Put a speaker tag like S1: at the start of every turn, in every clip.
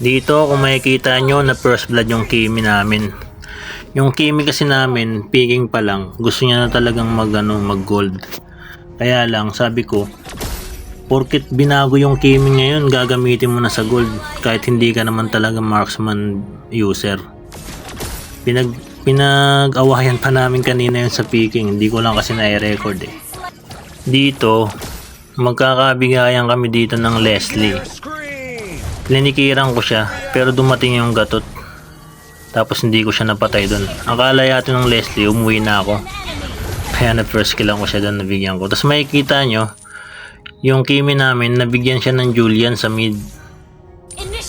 S1: Dito kung makikita nyo na first blood yung Kimi namin. Yung Kimi kasi namin, picking pa lang, gusto niya na talagang mag, ano, mag gold. Kaya lang, sabi ko, porkit binago yung Kimi ngayon, gagamitin mo na sa gold kahit hindi ka naman talaga marksman user. Pinag pinag-awayan pa namin kanina yun sa picking, hindi ko lang kasi na-record eh. Dito, magkakabigayan kami dito ng Leslie. Linikiran ko siya, pero dumating yung gatot. Tapos hindi ko siya napatay doon. Akala yata ng Leslie, umuwi na ako. Kaya na first kill ko siya doon, nabigyan ko. Tapos makikita nyo, yung Kimi namin, nabigyan siya ng Julian sa mid.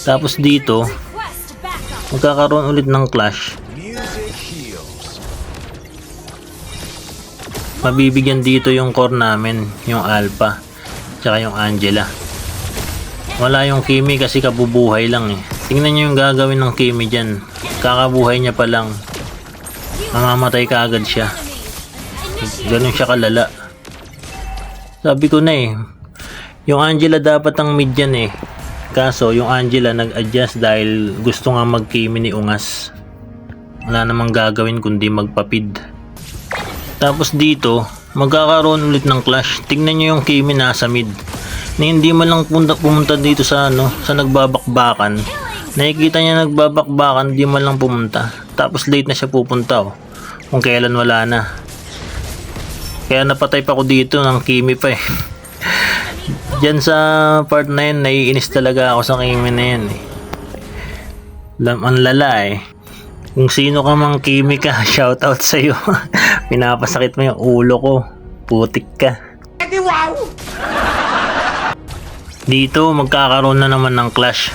S1: Tapos dito, magkakaroon ulit ng clash. Mabibigyan dito yung core namin, yung Alpha, tsaka yung Angela. Wala yung Kimi kasi kabubuhay lang eh. Tingnan nyo yung gagawin ng Kimi dyan. Kakabuhay niya pa lang. Mamamatay ka agad siya. Ganun siya kalala. Sabi ko na eh. Yung Angela dapat ang mid yan eh. Kaso yung Angela nag-adjust dahil gusto nga mag-Kimi ni Ungas. Wala namang gagawin kundi magpapid. Tapos dito, magkakaroon ulit ng clash. Tingnan nyo yung Kimi nasa mid. Na hindi man lang pumunta, pumunta dito sa ano, sa nagbabakbakan. Nakikita niya nagbabakbakan, di man lang pumunta. Tapos late na siya pupunta oh. Kung kailan wala na. Kaya napatay pa ako dito ng Kimi pa eh. Diyan sa part na yun, naiinis talaga ako sa Kimi na yan eh. Ang lala eh. Kung sino ka mang Kimi ka, shoutout sa'yo. Pinapasakit mo yung ulo ko. Putik ka. Dito, magkakaroon na naman ng clash.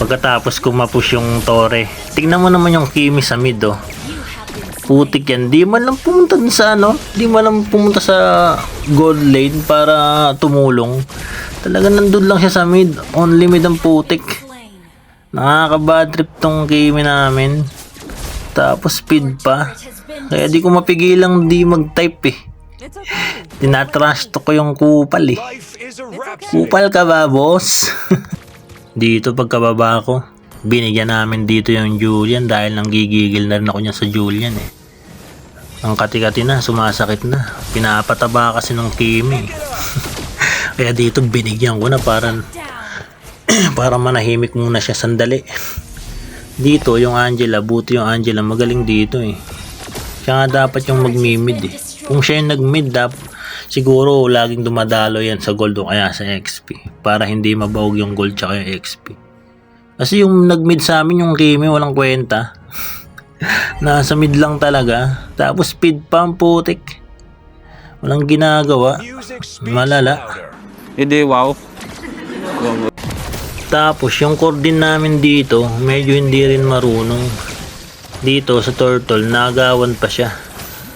S1: Pagkatapos ko mapush yung Tore. Tingnan mo naman yung Kimi sa mid oh. Putik yan. Di man lang pumunta sa ano. Di man lang pumunta sa gold lane para tumulong. Talaga nandun lang siya sa mid. Only mid ang putik. Nakaka-bad trip tong Kimi namin. Tapos speed pa. Kaya di ko mapigilang di mag-type eh. Tinatrash to ko yung kupal eh. Kupal ka ba, boss? dito pagkababa ko, binigyan namin dito yung Julian dahil nang gigigil na rin ako niya sa Julian eh. Ang kati-kati na, sumasakit na. Pinapataba kasi ng Kimi. Kaya dito binigyan ko na para para manahimik muna siya sandali. Dito yung Angela, buti yung Angela magaling dito eh. Siya nga dapat yung magmimid eh. Kung siya yung nagmid, dap, siguro laging dumadalo yan sa gold o kaya sa XP. Para hindi mabawag yung gold tsaka yung XP. Kasi yung nagmid sa amin yung Kimi, walang kwenta. Nasa mid lang talaga. Tapos speed ang putik. Walang ginagawa. Malala.
S2: Hindi, wow.
S1: Tapos yung core din namin dito, medyo hindi rin marunong. Dito sa turtle, nagawan pa siya.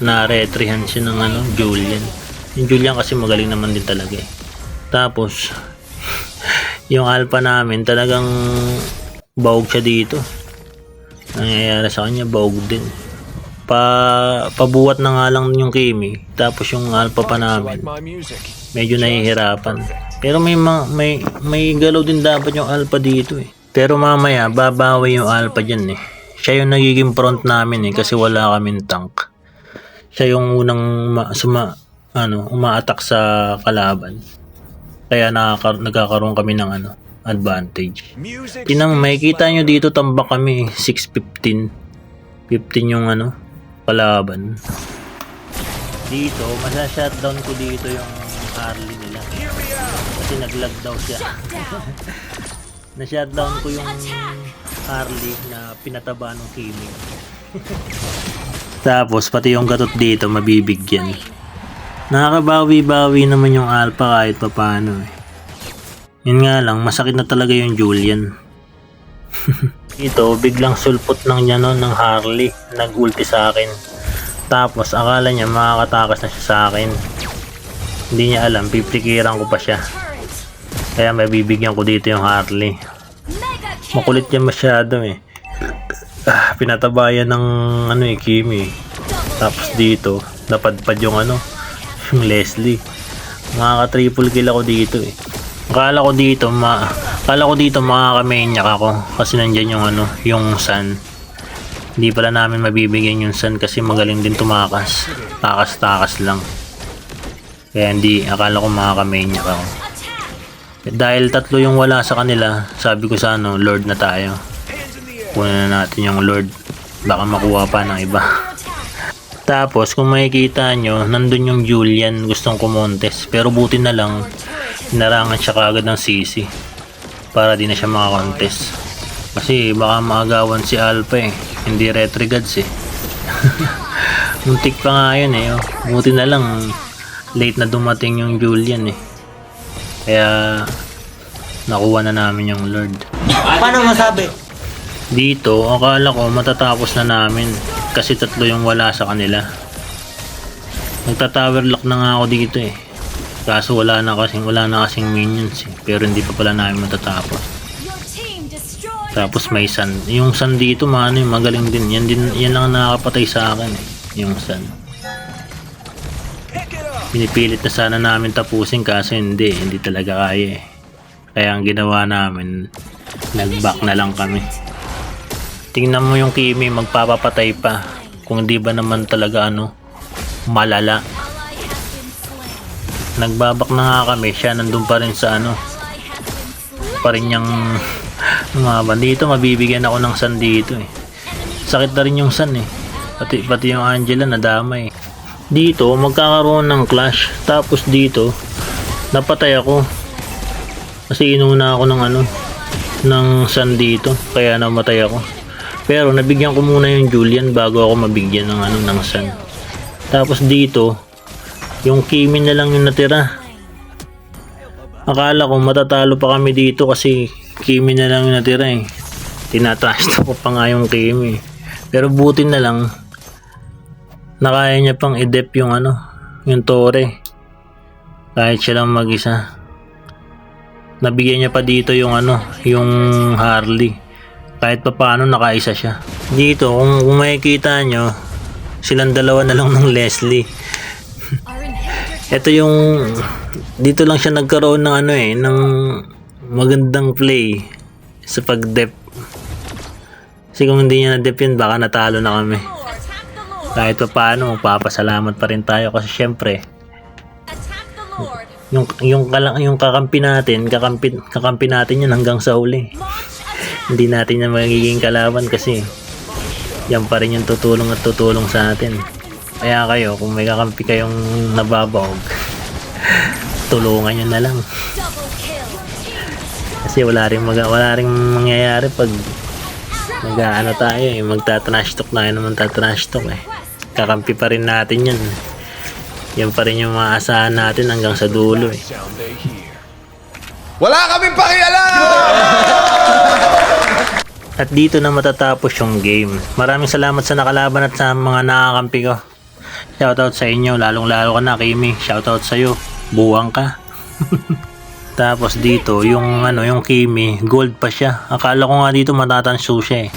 S1: Na-retrihan siya ng ano, Julian. Yung Julian kasi magaling naman din talaga eh. Tapos, yung alpha namin talagang baog siya dito. Nangyayari sa kanya, baog din. Pa, pabuwat na nga lang yung Kimi. Tapos yung alpha pa namin, medyo nahihirapan. Pero may ma- may may galaw din dapat yung alpha dito eh. Pero mamaya babawi yung alpha diyan eh. Siya yung nagiging front namin eh kasi wala kaming tank. Siya yung unang ma- suma ano, umaatak sa kalaban. Kaya nakaka- nagkakaroon kami ng ano, advantage. Tinang makikita nyo dito tambak kami eh, 615. 15 yung ano, kalaban. Dito, masa-shutdown ko dito yung Harley nila. Kasi naglag daw siya. Na-shutdown ko yung Harley na pinataba ng Kimi. Tapos pati yung gatot dito mabibigyan. Nakakabawi-bawi naman yung Alpha kahit papano eh. Yun nga lang, masakit na talaga yung Julian. Ito, biglang sulpot lang niya noon ng Harley. Nag-ulti sa akin. Tapos akala niya makakatakas na siya sa akin. Hindi niya alam, piplikiran ko pa siya. Kaya may bibigyan ko dito yung Harley. Makulit yan masyado eh. Ah, pinatabayan ng ano eh, Kimi. Tapos dito, napadpad yung ano, yung Leslie. Makaka triple kill ako dito eh. Akala ko dito ma Kala ko dito makaka-maniac ako kasi nandyan yung ano, yung sun. Hindi pala namin mabibigyan yung sun kasi magaling din tumakas. Takas-takas lang. Kaya hindi, akala ko makaka-maniac ako. Dahil tatlo yung wala sa kanila, sabi ko sa ano, Lord na tayo. Kunin na natin yung Lord. Baka makuha pa ng iba. Tapos, kung makikita nyo, nandun yung Julian gustong kumontes. Pero buti na lang, inarangan siya kagad ng sisi. Para di na siya makakontest. Kasi baka maagawan si Alpha eh. Hindi retrigads eh. Muntik pa nga yun eh. oh. Buti na lang, late na dumating yung Julian eh. Kaya, nakuha na namin yung Lord.
S2: Paano masabi?
S1: Dito, akala ko matatapos na namin kasi tatlo yung wala sa kanila. Nagta-tower lock na nga ako dito eh. Kaso wala na kasing wala na kasing minions eh. Pero hindi pa pala namin matatapos. Tapos may sun. Yung sun dito mano yung magaling din. Yan din yan lang ang nakakapatay sa akin eh. Yung sun. Pinipilit na sana namin tapusin kaso hindi. Hindi talaga kaya eh. Kaya ang ginawa namin, nag-back na lang kami. Tingnan mo yung Kimi, magpapapatay pa. Kung di ba naman talaga ano, malala. Nagbabak na nga kami, siya nandun pa rin sa ano, pa rin niyang umaban. Dito, mabibigyan ako ng sun dito eh. Sakit na rin yung sun eh. Pati, pati yung Angela nadamay. Dito, magkakaroon ng clash. Tapos dito, napatay ako. Kasi inuna ako ng ano, ng sun dito. Kaya namatay ako. Pero nabigyan ko muna yung Julian bago ako mabigyan ng ano ng sun. Tapos dito, yung Kimi na lang yung natira. Akala ko matatalo pa kami dito kasi Kimi na lang yung natira eh. Tinatrash ko pa nga yung Kimi. Pero buti na lang nakaya niya pang i-dep yung ano, yung Tore. Kahit siya lang mag-isa. Nabigyan niya pa dito yung ano, yung Harley. Kahit pa paano nakaisa siya. Dito, kung, kung makikita nyo, silang dalawa na lang ng Leslie. Ito yung dito lang siya nagkaroon ng ano eh ng magandang play sa pag-dep. Kasi kung hindi niya na-dep yun, baka natalo na kami. Kahit pa paano, magpapasalamat pa rin tayo kasi syempre, yung yung yung kakampi natin, kakampi kakampi natin yan hanggang sa huli. Hindi natin yan magiging kalaban kasi yan pa rin yung tutulong at tutulong sa atin. Kaya kayo, kung may kakampi kayong nababawag, tulungan nyo na lang. Kasi wala rin mag wala rin mangyayari pag mag ano tayo eh, magta-trash talk tayo naman ta-trash talk eh. Kakampi pa rin natin yan. Yan pa rin yung maasahan natin hanggang sa dulo eh.
S3: Wala kaming pakialam!
S1: At dito na matatapos yung game. Maraming salamat sa nakalaban at sa mga nakakampi ko. Shoutout sa inyo, lalong lalo ka na Kimi. Shoutout sa iyo. Buwang ka. Tapos dito, yung ano, yung Kimi, gold pa siya. Akala ko nga dito matatanso siya eh.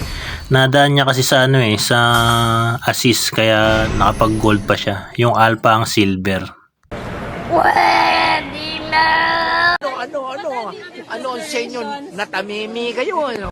S1: Nadaan niya kasi sa ano eh, sa assist kaya nakapag-gold pa siya. Yung alpha ang silver.
S4: Ano, ano, ano ang sa inyo? Natamimi kayo, ano?